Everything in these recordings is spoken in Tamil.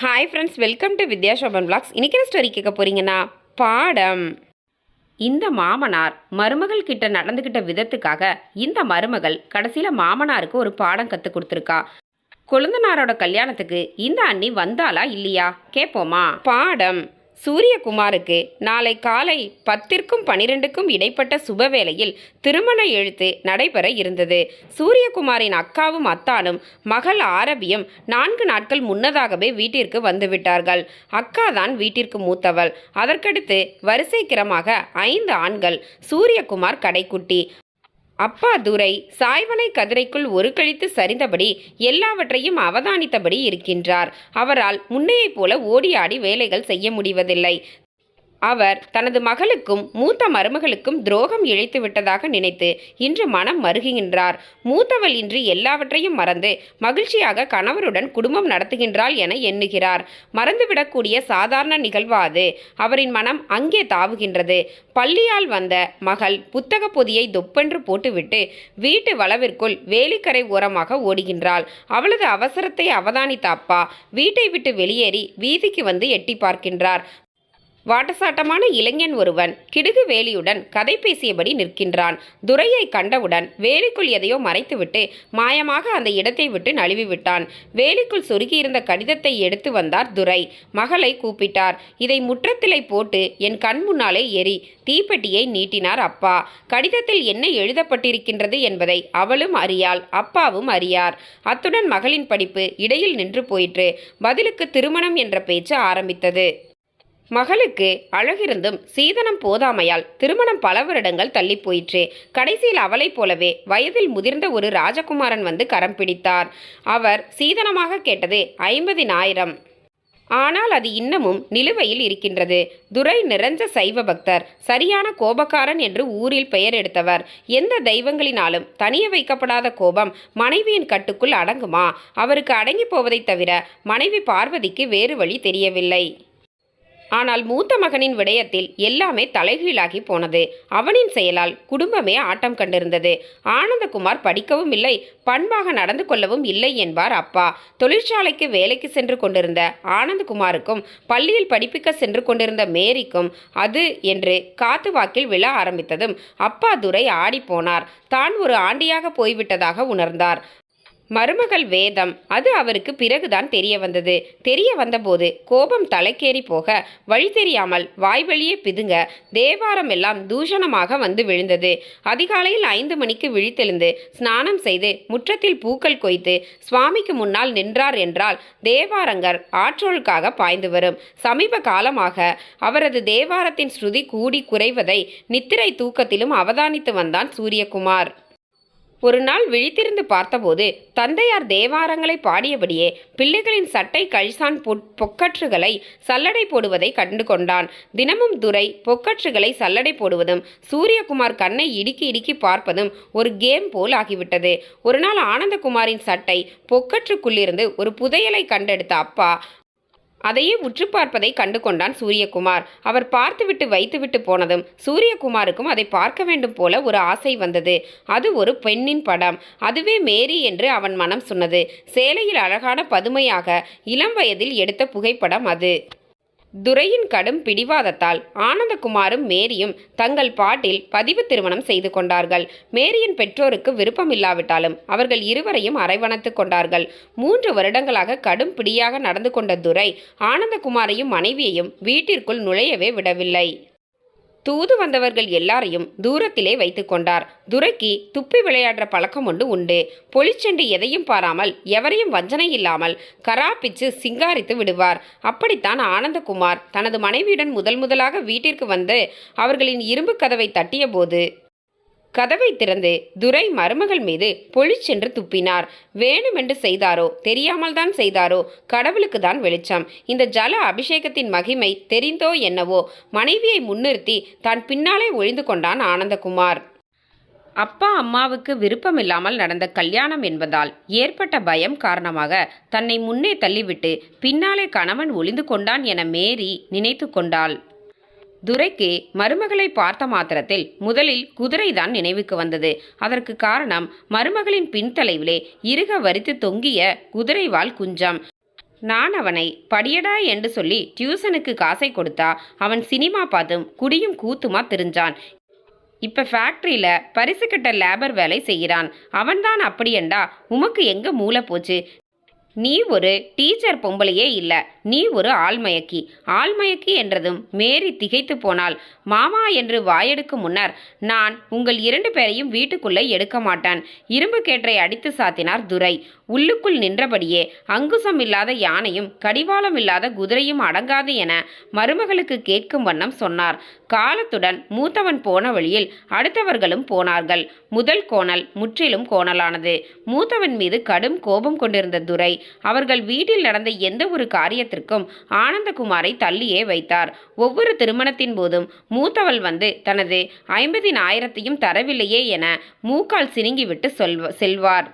Hi friends welcome to Vidya Sobhan vlogs இன்றைக்கிற story கேட்க போகிறீங்கன்னா பாடம். இந்த மாமனார் மருமகள் கிட்ட நடந்துக்கிட்ட விதத்துக்காக இந்த மருமகள் கடைசியில் மாமனாருக்கு ஒரு பாடம் கற்றுக் கொடுத்துருக்கா. கொழுந்தனாரோட கல்யாணத்துக்கு இந்த அண்ணி வந்தாளா இல்லையா? கேட்போமா பாடம். சூரியகுமாருக்கு நாளை காலை பத்திற்கும் பனிரெண்டுக்கும் இடைப்பட்ட சுபவேளையில் திருமண எழுத்து நடைபெற இருந்தது. சூரியகுமாரின் அக்காவும் அத்தானும் மகள் ஆரபியும் நான்கு நாட்கள் முன்னதாகவே வீட்டிற்கு வந்துவிட்டார்கள். அக்கா தான் வீட்டிற்கு மூத்தவள். அதற்கடுத்து வரிசைக்கிரமாக ஐந்து ஆண்கள் சூரியகுமார் கடைக்குட்டி. அப்பா துரை சாய்வனை கதிரைக்குள் ஒரு கழித்து சரிந்தபடி எல்லாவற்றையும் அவதானித்தபடி இருக்கின்றார். அவரால் முன்னையைப் போல ஓடி ஆடி வேலைகள் செய்ய முடிவதில்லை. அவர் தனது மகளுக்கும் மூத்த மருமகளுக்கும் துரோகம் இழைத்து விட்டதாக நினைத்து இன்று மனம் மருகுகின்றார். மூத்தவள் இன்று எல்லாவற்றையும் மறந்து மகிழ்ச்சியாக கணவருடன் குடும்பம் நடத்துகின்றாள் என எண்ணுகிறார். மறந்துவிடக்கூடிய சாதாரண நிகழ்வா அது. அவரின் மனம் அங்கே தாவுகின்றது. பள்ளியால் வந்த மகள் புத்தக பொதியை தொப்பென்று போட்டுவிட்டு வீட்டு வளவிற்குள் வேலிக்கரை ஓரமாக ஓடுகின்றாள். அவளது அவசரத்தை அவதானித்த அப்பா வீட்டை விட்டு வெளியேறி வீதிக்கு வந்து எட்டி பார்க்கின்றார். வாட்டசாட்டமான இளைஞன் ஒருவன் கிடுகு வேலியுடன் கதை பேசியபடி நிற்கின்றான். துரையை கண்டவுடன் வேலிக்குள் எதையோ மறைத்துவிட்டு மாயமாக அந்த இடத்தை விட்டு நழுவி விட்டான் வேலிக்குள் சொருகியிருந்த கடிதத்தை எடுத்து வந்தார் துரை. மகளை கூப்பிட்டார். இதை முற்றத்திலை போட்டு என் கண் முன்னாலே எரி தீப்பெட்டியை நீட்டினார் அப்பா. கடிதத்தில் என்ன எழுதப்பட்டிருக்கின்றது என்பதை அவளும் அறியாள் அப்பாவும் அறியார். அத்துடன் மகளின் படிப்பு இடையில் நின்று போயிற்று. பதிலுக்கு திருமணம் என்ற பேச்சு ஆரம்பித்தது. மகளுக்கு அழகிருந்தும் சீதனம் போதாமையால் திருமணம் பல வருடங்கள் தள்ளி போயிற்று. கடைசியில் அவளைப் போலவே வயதில் முதிர்ந்த ஒரு ராஜகுமாரன் வந்து கரம் பிடித்தார். அவர் சீதனமாக கேட்டது ஐம்பதினாயிரம் ஆனால் அது இன்னமும் நிலுவையில் இருக்கின்றது. துரை நிறைஞ்ச சைவ பக்தர் சரியான கோபக்காரன் என்று ஊரில் பெயர் எடுத்தவர். எந்த தெய்வங்களினாலும் தனிய வைக்கப்படாத கோபம் மனைவியின் கட்டுக்குள் அடங்குமா? அவருக்கு அடங்கி போவதைத் தவிர மனைவி பார்வதிக்கு வேறு வழி தெரியவில்லை. ஆனால் மூத்த மகனின் விடயத்தில் எல்லாமே தலைகீழாகி போனது. அவனின் செயலால் குடும்பமே ஆட்டம் கண்டிருந்தது. ஆனந்தகுமார் படிக்கவும் இல்லை பண்பாக நடந்து கொள்ளவும் இல்லை என்பார் அப்பா. தொழிற்சாலைக்கு வேலைக்கு சென்று கொண்டிருந்த ஆனந்தகுமாருக்கும் பள்ளியில் படிப்பிக்க சென்று கொண்டிருந்த மேரிக்கும் அது என்று காத்து வாக்கில் விழ ஆரம்பித்ததும் அப்பா துரை ஆடிப்போனார். தான் ஒரு ஆண்டியாக போய்விட்டதாக உணர்ந்தார். மருமகள் வேதம் அது அவருக்கு பிறகுதான் தெரிய வந்தது. தெரிய வந்தபோது கோபம் தலைக்கேறி போக வழி தெரியாமல் வாய்வழியே பிதுங்க தேவாரம் எல்லாம் தூஷணமாக வந்து விழுந்தது. அதிகாலையில் ஐந்து மணிக்கு விழித்தெழுந்து ஸ்நானம் செய்து முற்றத்தில் பூக்கள் கொய்த்து சுவாமிக்கு முன்னால் நின்றார் என்றால் தேவாரங்கர் ஆற்றோளுக்காக பாய்ந்து வரும். சமீப காலமாக அவரது தேவாரத்தின் ஸ்ருதி கூடி குறைவதை நித்திரை தூக்கத்திலும் அவதானித்து வந்தான் சூரியகுமார். ஒரு நாள் விழித்திருந்து பார்த்தபோது தந்தையார் தேவாரங்களை பாடியபடியே பிள்ளைகளின் சட்டை கழிசான் பொ பொக்கற்றுகளை சல்லடை போடுவதை கண்டு கொண்டான். தினமும் துரை பொக்கற்றுகளை சல்லடை போடுவதும் சூரியகுமார் கண்ணை இடுக்கி இடுக்கி பார்ப்பதும் ஒரு கேம் போல் ஆகிவிட்டது. ஒரு நாள் ஆனந்தகுமாரின் சட்டை பொக்கற்றுக்குள்ளிருந்து ஒரு புதையலை கண்டெடுத்த அப்பா அதையே உற்று பார்ப்பதை கண்டு கொண்டான் சூரியகுமார். அவர் பார்த்துவிட்டு வைத்துவிட்டு போனதும் சூரியகுமாருக்கும் அதை பார்க்க வேண்டும் போல ஒரு ஆசை வந்தது. அது ஒரு பெண்ணின் படம். அதுவே மேரி என்று அவன் மனம் சொன்னது. சேலையில் அழகான பதுமையாக இளம் வயதில் எடுத்த புகைப்படம் அது. துரையின் கடும் பிடிவாதத்தால் ஆனந்தகுமாரும் மேரியும் தங்கள் பாட்டில் பதிவு திருமணம் செய்து கொண்டார்கள். மேரியின் பெற்றோருக்கு விருப்பமில்லாவிட்டாலும் அவர்கள் இருவரையும் அரவணைத்து கொண்டார்கள். மூன்று வருடங்களாக கடும் பிடியாக நடந்து கொண்ட துரை ஆனந்தகுமாரையும் மனைவியையும் வீட்டிற்குள் நுழையவே விடவில்லை. தூது வந்தவர்கள் எல்லாரையும் தூரத்திலே வைத்து கொண்டார். துரைக்கு துப்பி விளையாடுற பழக்கம் ஒன்று உண்டு. பொலிச்செண்டு எதையும் பாராமல் எவரையும் வஞ்சனை இல்லாமல் கராப்பிச்சு சிங்காரித்து விடுவார். அப்படித்தான் ஆனந்தகுமார் தனது மனைவியுடன் முதல் முதலாக வீட்டிற்கு வந்து அவர்களின் இரும்பு கதவை தட்டிய போது கதவை திறந்து துரை மருமகள் மீது பொழிச்சென்று துப்பினார். வேணுமென்று செய்தாரோ? தெரியாமல் தான் செய்தாரோ? கடவுளுக்கு தான் வெளிச்சம். இந்த ஜல அபிஷேகத்தின் மகிமை தெரிந்தோ என்னவோ? மனைவியை முன்னிறுத்தி தான் பின்னாலே ஒழிந்து கொண்டான் ஆனந்தகுமார். அப்பா அம்மாவுக்கு விருப்பமில்லாமல் நடந்த கல்யாணம் என்பதால் ஏற்பட்ட பயம் காரணமாக தன்னை முன்னே தள்ளிவிட்டு பின்னாலே கணவன் ஒளிந்து கொண்டான் என மேரி நினைத்து கொண்டாள். துரைக்கு மருமகளை பார்த்த மாத்திரத்தில் முதலில் குதிரைதான் நினைவுக்கு வந்தது. அதற்கு காரணம் மருமகளின் பின்தலைவிலே இறுக வரித்து தொங்கிய குதிரைவால் குஞ்சம். நான் அவனை படியடா என்று சொல்லி டியூசனுக்கு காசை கொடுத்தா அவன் சினிமா பார்த்தும் குடியும் கூத்துமா தெரிஞ்சான். இப்ப ஃபேக்டரியில பரிசு கட்ட லேபர் வேலை செய்கிறான். அவன்தான் அப்படியண்டா உமக்கு எங்க மூளை போச்சு? நீ ஒரு டீச்சர் பொம்பளையே இல்லை. நீ ஒரு ஆள்மயக்கி. ஆள்மயக்கி என்றதும் மேரி திகைத்து போனாள். மாமா என்று வாயெடுக்கும் முன்னர் நான் உங்கள் இரண்டு பேரையும் வீட்டுக்குள்ளே எடுக்க மாட்டான். இரும்பு கேற்றை அடித்து சாத்தினார் துரை. உள்ளுக்குள் நின்றபடியே அங்குசம் இல்லாத யானையும் கடிவாளம் இல்லாத குதிரையும் அடங்காது என மருமகளுக்கு கேட்கும் வண்ணம் சொன்னார். காலத்துடன் மூத்தவன் போன வழியில் அடுத்தவர்களும் போனார்கள். முதல் கோணல் முற்றிலும் கோணலானது. மூத்தவன் மீது கடும் கோபம் கொண்டிருந்த துரை. அவர்கள் வீட்டில் நடந்த எந்த ஒரு திருமணத்திற்கும் ஆனந்தகுமாரை தள்ளியே வைத்தார். ஒவ்வொரு திருமணத்தின் போதும் மூத்தவள் வந்து தனது ஐம்பதினாயிரத்தையும் தரவில்லையே என மூக்கால் சினுங்கிவிட்டு சொல்வ செல்வார்.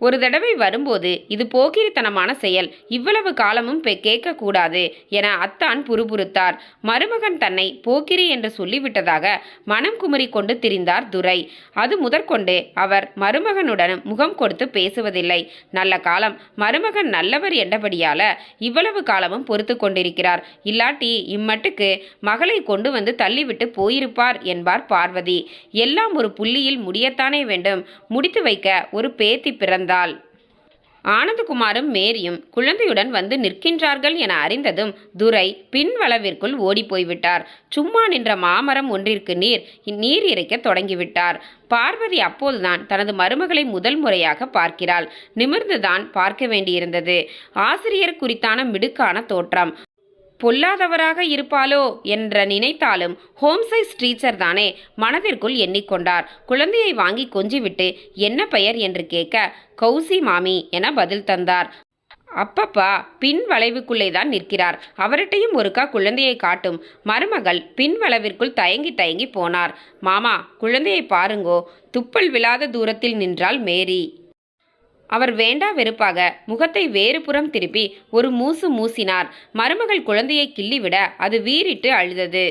ஒரு தடவை வரும்போது இது போக்கிரித்தனமான செயல். இவ்வளவு காலமும் பெ கேட்கக்கூடாது என அத்தான் புறுபுறுத்தார். மருமகன் தன்னை போக்கிரி என்று சொல்லிவிட்டதாக மனம் குமரி கொண்டு திரிந்தார் துரை. அது முதற்கொண்டு அவர் மருமகனுடன் முகம் கொடுத்து பேசுவதில்லை. நல்ல காலம். மருமகன் நல்லவர் என்றபடியால இவ்வளவு காலமும் பொறுத்து கொண்டிருக்கிறார். இல்லாட்டி இம்மட்டுக்கு மகளை கொண்டு வந்து தள்ளிவிட்டு போயிருப்பார் என்பார் பார்வதி. எல்லாம் ஒரு புள்ளியில் முடியத்தானே வேண்டும். முடித்து வைக்க ஒரு பேத்தி பிறந்தாள் ஆனந்தகுமாரும் மேரியும் குழந்தையுடன் வந்து நிற்கின்றார்கள் என அறிந்ததும் துரை பின்வளவிற்குள் ஓடிப்போய்விட்டார். சும்மா நின்ற மாமரம் ஒன்றிற்கு நீர் நீர் இறைக்க தொடங்கிவிட்டார். பார்வதி அப்போதுதான் தனது மருமகளை முதல் முறையாக பார்க்கிறாள். நிமிர்ந்துதான் பார்க்க வேண்டியிருந்தது. ஆசிரியர் குறித்தான மிடுக்கான தோற்றம். பொல்லாதவராக இருப்பாளோ என்ற நினைத்தாலும் ஹோம் சைஸ் டீச்சர் தானே மனதிற்குள் எண்ணிக்கொண்டார். குழந்தையை வாங்கி கொஞ்சிவிட்டு என்ன பெயர் என்று கேட்க கௌசி மாமி என பதில் தந்தார். அப்பப்பா பின் வளைவுக்குள்ளே தான் நிற்கிறார். அவர்கிட்டையும் ஒருக்கா குழந்தையை காட்டும் மருமகள் பின் வளைவிற்குள் தயங்கி தயங்கி போனார். மாமா குழந்தையை பாருங்கோ. துப்பல் விழாத தூரத்தில் நின்றாள் மேரி. அவர் வேண்டா வெறுப்பாக முகத்தை வேறு புறம் திருப்பி ஒரு மூசு மூசினார். மருமகள் குழந்தையை கிள்ளிவிட அது வீறிட்டு அழுதது.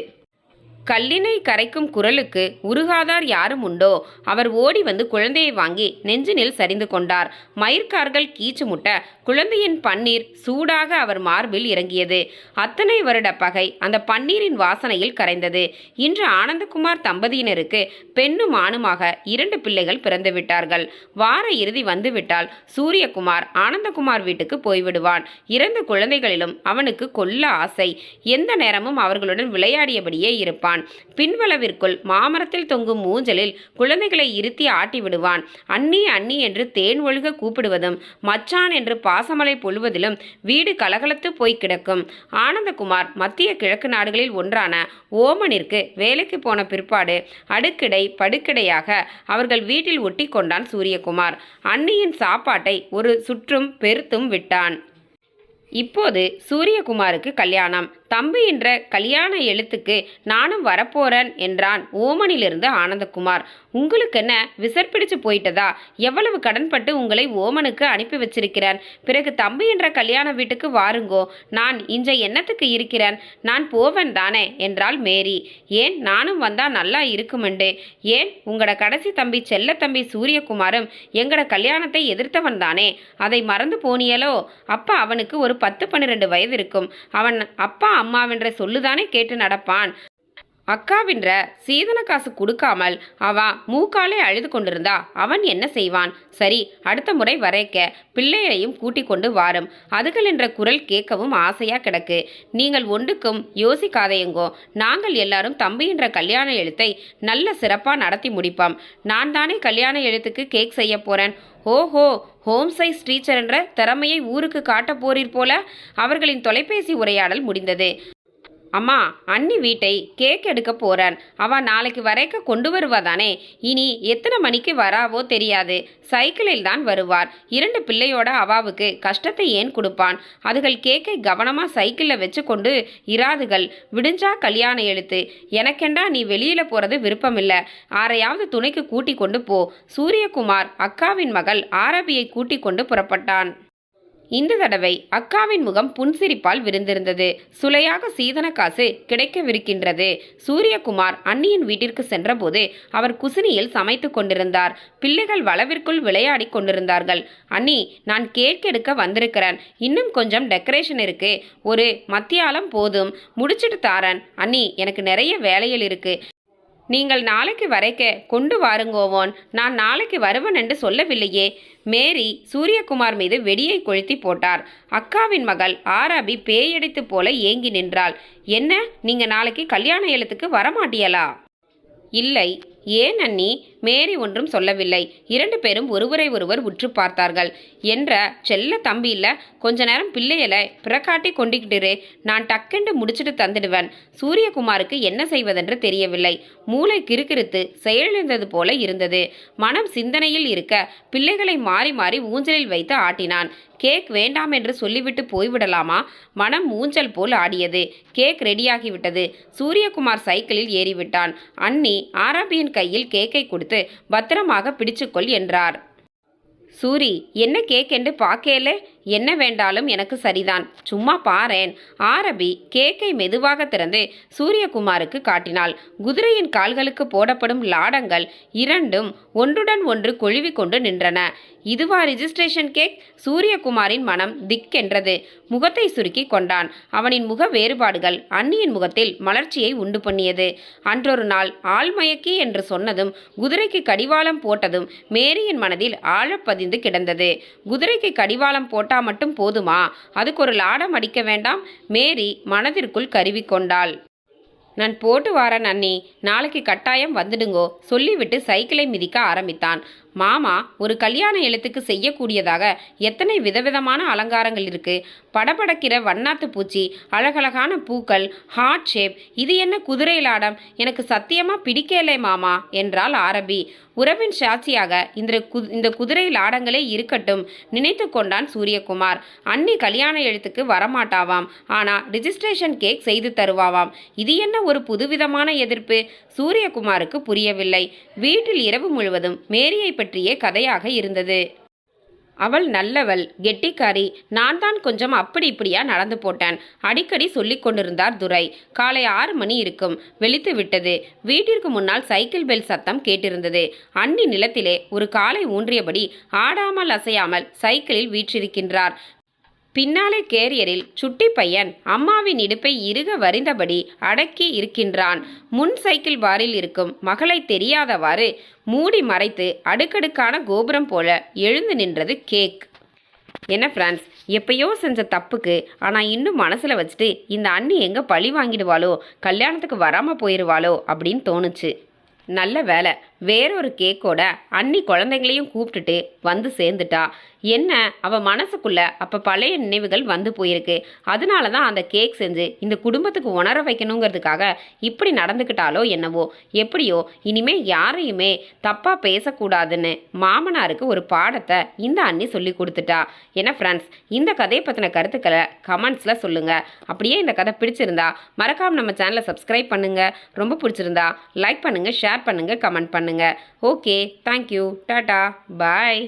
கல்லினை கரைக்கும் குரலுக்கு உருகாதார் யாரும் உண்டோ? அவர் ஓடி வந்து குழந்தையை வாங்கி நெஞ்சினில் சரிந்து கொண்டார். மயிர்கார்கள் கீச்சு முட்ட குழந்தையின் பன்னீர் சூடாக அவர் மார்பில் இறங்கியது. அத்தனை வருட பகை அந்த பன்னீரின் வாசனையில் கரைந்தது. இன்று ஆனந்தகுமார் தம்பதியினருக்கு பெண்ணும் ஆணுமாக இரண்டு பிள்ளைகள் பிறந்து விட்டார்கள். வார இறுதி வந்துவிட்டால் சூரியகுமார் ஆனந்தகுமார் வீட்டுக்கு போய்விடுவான். இரண்டு குழந்தைகளிலும் அவனுக்கு கொல்ல ஆசை. எந்த நேரமும் அவர்களுடன் விளையாடியபடியே இருப்பான். பின்வளவிற்குள் மாமரத்தில் தொங்கும் ஊஞ்சலில் குழந்தைகளை இருத்தி ஆட்டி விடுவான். அண்ணி அண்ணி என்று தேன் ஒழுக கூப்பிடுவதும் மச்சான் என்று பாசமலை பொழுவதிலும் வீடு கலகலத்து போய் கிடக்கும். ஆனந்தகுமார் மத்திய கிழக்கு நாடுகளில் ஒன்றான ஓமனிற்கு வேலைக்கு போன பிற்பாடு அடுக்கிடை படுக்கிடையாக அவர்கள் வீட்டில் ஒட்டி கொண்டான் சூரியகுமார். அன்னியின் சாப்பாட்டை ஒரு சுற்றும் பெருத்தும் விட்டான். இப்போது சூரியகுமாருக்கு கல்யாணம். தம்பி என்ற கல்யாண எழுத்துக்கு நானும் வரப்போறேன் என்றான் ஓமனிலிருந்து ஆனந்தகுமார். உங்களுக்கு என்ன விசற்பிடிச்சு போயிட்டதா? எவ்வளவு கடன்பட்டு உங்களை ஓமனுக்கு அனுப்பி வச்சிருக்கிறேன். பிறகு தம்பி என்ற கல்யாண வீட்டுக்கு வாருங்கோ. நான் இஞ்ச எண்ணத்துக்கு இருக்கிறேன்? நான் போவேன் தானே? என்றாள் மேரி. ஏன்? நானும் வந்தா நல்லா இருக்குமெண்டு. ஏன்? உங்களோட கடைசி தம்பி செல்ல தம்பி சூரியகுமாரும் எங்கட கல்யாணத்தை எதிர்த்தவன் தானே? அதை மறந்து போனியலோ? அப்பா அவனுக்கு ஒரு பத்து பன்னிரெண்டு வயது இருக்கும். அவன் அப்பா அம்மாவென்ற சொல்லுதானே கேட்டு நடப்பான். அக்காவின்ற சீதன காசு கொடுக்காமல் அவா மூக்காலே அழுது கொண்டிருந்தா அவன் என்ன செய்வான்? சரி அடுத்த முறை வரைக்க பிள்ளையையும் கூட்டிக் கொண்டு வாரும். அதுகள் என்ற குரல் கேட்கவும் ஆசையா கிடக்கு. நீங்கள் ஒன்றுக்கும் யோசிக்காதையங்கோ நாங்கள் எல்லாரும் தம்பி என்ற கல்யாண எழுத்தை நல்ல சிறப்பா நடத்தி முடிப்போம். நான் தானே கல்யாண எழுத்துக்கு கேக் செய்ய போறேன். ஓஹோ ஹோம் சைஸ் டீச்சர் என்ற திறமையை ஊருக்கு காட்டப் போறீர் போல அவர்களின் தொலைபேசி உரையாடல் முடிந்தது. அம்மா அண்ணி வீட்டை கேக் எடுக்க போறேன் அவன் நாளைக்கு வரைக்க கொண்டு வருவாதானே இனி எத்தனை மணிக்கு வராவோ தெரியாது. சைக்கிளில் தான் வருவார். இரண்டு பிள்ளையோட அவாவுக்கு கஷ்டத்தை ஏன் கொடுப்பான்? அதுகள் கேக்கை கவனமா சைக்கிளில் வச்சு கொண்டு இராதுகள் விடிஞ்சா கல்யாண எழுத்து. எனக்கெண்டா நீ வெளியில போறது விருப்பமில்ல. ஆரையாவது துணைக்கு கூட்டி கொண்டு போ. சூரியகுமார் அக்காவின் மகள் ஆரபியை கூட்டி கொண்டு புறப்பட்டான். இந்த தடவை அக்காவின் முகம் புன்சிரிப்பால் விருந்திருந்தது. சுலையாக சீதன காசு கிடைக்கவிருக்கின்றது. சூரியகுமார் அண்ணியின் வீட்டிற்கு சென்றபோது அவர் குசினியில் சமைத்து கொண்டிருந்தார். பிள்ளைகள் வளவிற்குள் விளையாடி கொண்டிருந்தார்கள். அண்ணி நான் கேக் எடுக்க வந்திருக்கிறேன். இன்னும் கொஞ்சம் டெக்கரேஷன் இருக்கு. ஒரு மத்தியாலம் போதும். முடிச்சிட்டு தாரன். அண்ணி எனக்கு நிறைய வேலைகள் இருக்கு. நீங்கள் நாளைக்கு வரைக்க கொண்டு வாருங்கோவோன் நான் நாளைக்கு வருவன் என்று சொல்லவில்லையே. மேரி சூரியகுமார் மீது வெடியை கொளுத்தி போட்டார். அக்காவின் மகள் ஆராபி பேயடித்து போல ஏங்கி நின்றாள். என்ன? நீங்க நாளைக்கு கல்யாண ஏலத்துக்கு வரமாட்டியலா? இல்லை. ஏன் அண்ணி? மேரி ஒன்றும் சொல்லவில்லை. இரண்டு பேரும் ஒருவரை ஒருவர் உற்று பார்த்தார்கள். என்ற செல்ல தம்பி இல்ல கொஞ்ச நேரம் பிள்ளைகளை பிறக்காட்டி கொண்டுக்கிட்டு நான் டக்கென்று முடிச்சிட்டு தந்துடுவேன். சூரியகுமாருக்கு என்ன செய்வதென்று தெரியவில்லை. மூளை கிறுக்கிறுத்து செயலிழந்தது போல இருந்தது. மனம் சிந்தனையில் இருக்க பிள்ளைகளை மாறி மாறி ஊஞ்சலில் வைத்து ஆட்டினான். கேக் வேண்டாம் என்று சொல்லிவிட்டு போய்விடலாமா? மனம் ஊஞ்சல் போல் ஆடியது. கேக் ரெடியாகிவிட்டது. சூரியகுமார் சைக்கிளில் ஏறிவிட்டான். அண்ணி ஆராபியின் கையில் கேக்கை கொடுத்து பத்திரமாக பிடிச்சுக்கொள் என்றார். சூரி என்ன கேக் என்று பார்க்கலே? என்ன வேண்டாலும் எனக்கு சரிதான். சும்மா பாரேன். ஆரபி கேக்கை மெதுவாக திறந்து சூரியகுமாருக்கு காட்டினாள். குதிரையின் கால்களுக்கு போடப்படும் லாடங்கள் இரண்டும் ஒன்றுடன் ஒன்று கொழுவி கொண்டு நின்றன. இதுவா ரிஜிஸ்ட்ரேஷன் கேக்? சூரியகுமாரின் மனம் திக்கென்றது. முகத்தை சுருக்கி கொண்டான். அவனின் முக வேறுபாடுகள் அன்னியின் முகத்தில் மலர்ச்சியை உண்டு பண்ணியது. அன்றொரு நாள் ஆள்மயக்கி என்று சொன்னதும் குதிரைக்கு கடிவாளம் போட்டதும் மேரியின் மனதில் ஆழப்பதிந்து கிடந்தது. குதிரைக்கு கடிவாளம் போட்ட மட்டும் போதுமா? அதுக்கு ஒரு லாடம் அடிக்க வேண்டாம் மேரி மனதிற்குள் கருவி கொண்டாள். நான் போட்டு வாரேன் அண்ணி. நாளைக்கு கட்டாயம் வந்துடுங்கோ சொல்லிவிட்டு சைக்கிளை மிதிக்க ஆரம்பித்தான். மாமா ஒரு கல்யாண எழுத்துக்கு செய்யக்கூடியதாக எத்தனை விதவிதமான அலங்காரங்கள் இருக்கு. படபடக்கிற வண்ணாத்து பூச்சி அழகழகான பூக்கள் ஹார்ட் ஷேப் இது என்ன குதிரையிலாடம் எனக்கு சத்தியமா பிடிக்கலை மாமா என்றாள் ஆரபி. உறவின் சாட்சியாக இந்த கு இந்த குதிரையில் ஆடங்களே இருக்கட்டும் நினைத்து கொண்டான் சூரியகுமார். அண்ணி கல்யாண எழுத்துக்கு வரமாட்டாவாம். ஆனால் ரிஜிஸ்ட்ரேஷன் கேக் செய்து தருவாவாம். இது என்ன ஒரு புதுவிதமான எதிர்ப்பு? சூரியகுமாருக்கு புரியவில்லை. வீட்டில் இரவு முழுவதும் மேரியை பற்றிய கதையாக இருந்தது. அவள் நல்லவள் கெட்டிக்காரி. நான் தான் கொஞ்சம் அப்படி இப்படியா நடந்து போட்டேன். அடிக்கடி சொல்லிக் கொண்டிருந்தார் துரை. காலை ஆறு மணி இருக்கும். வெளித்து விட்டது. வீட்டிற்கு முன்னால் சைக்கிள் பெல் சத்தம் கேட்டிருந்தது. அண்ணி நிலத்திலே ஒரு காலை ஊன்றியபடி ஆடாமல் அசையாமல் சைக்கிளில் வீற்றிருக்கின்றார். பின்னாலே கேரியரில் சுட்டி பையன் அம்மாவின் இடுப்பை இறுக வரிந்தபடி அடக்கி இருக்கின்றான். முன் சைக்கிள் பாரில் இருக்கும் மகளை தெரியாதவாறு மூடி மறைத்து அடுக்கடுக்கான கோபுரம் போல எழுந்து நின்றது கேக். என்ன ஃப்ரான்ஸ் எப்பயோ செஞ்ச தப்புக்கு ஆனால் இன்னும் மனசில் வச்சுட்டு இந்த அண்ணி எங்கே பழி வாங்கிடுவாளோ கல்யாணத்துக்கு வராமல் போயிடுவாளோ அப்படின்னு தோணுச்சு. நல்ல வேலை வேறொரு கேக்கோட அண்ணி குழந்தைங்களையும் கூப்பிட்டுட்டு வந்து சேர்ந்துட்டா. என்ன அவள் மனசுக்குள்ள அப்போ பழைய நினைவுகள் வந்து போயிருக்கு. அதனால தான் அந்த கேக் செஞ்சு இந்த குடும்பத்துக்கு உணர வைக்கணுங்கிறதுக்காக இப்படி நடந்துக்கிட்டாலோ என்னவோ. எப்படியோ இனிமே யாரையுமே தப்பாக பேசக்கூடாதுன்னு மாமனாருக்கு ஒரு பாடத்தை இந்த அண்ணி சொல்லி கொடுத்துட்டா. என்ன ஃப்ரெண்ட்ஸ் இந்த கதையை பற்றின கருத்துக்களை கமெண்ட்ஸில் சொல்லுங்கள் அப்படியே இந்த கதை பிடிச்சிருந்தா மறக்காமல் நம்ம சேனலை சப்ஸ்கிரைப் பண்ணுங்கள் ரொம்ப பிடிச்சிருந்தா லைக் பண்ணுங்கள் ஷேர் பண்ணுங்கள் கமெண்ட் பண்ணுங்கள் ஓகே தேங்க்யூ டாடா பாய்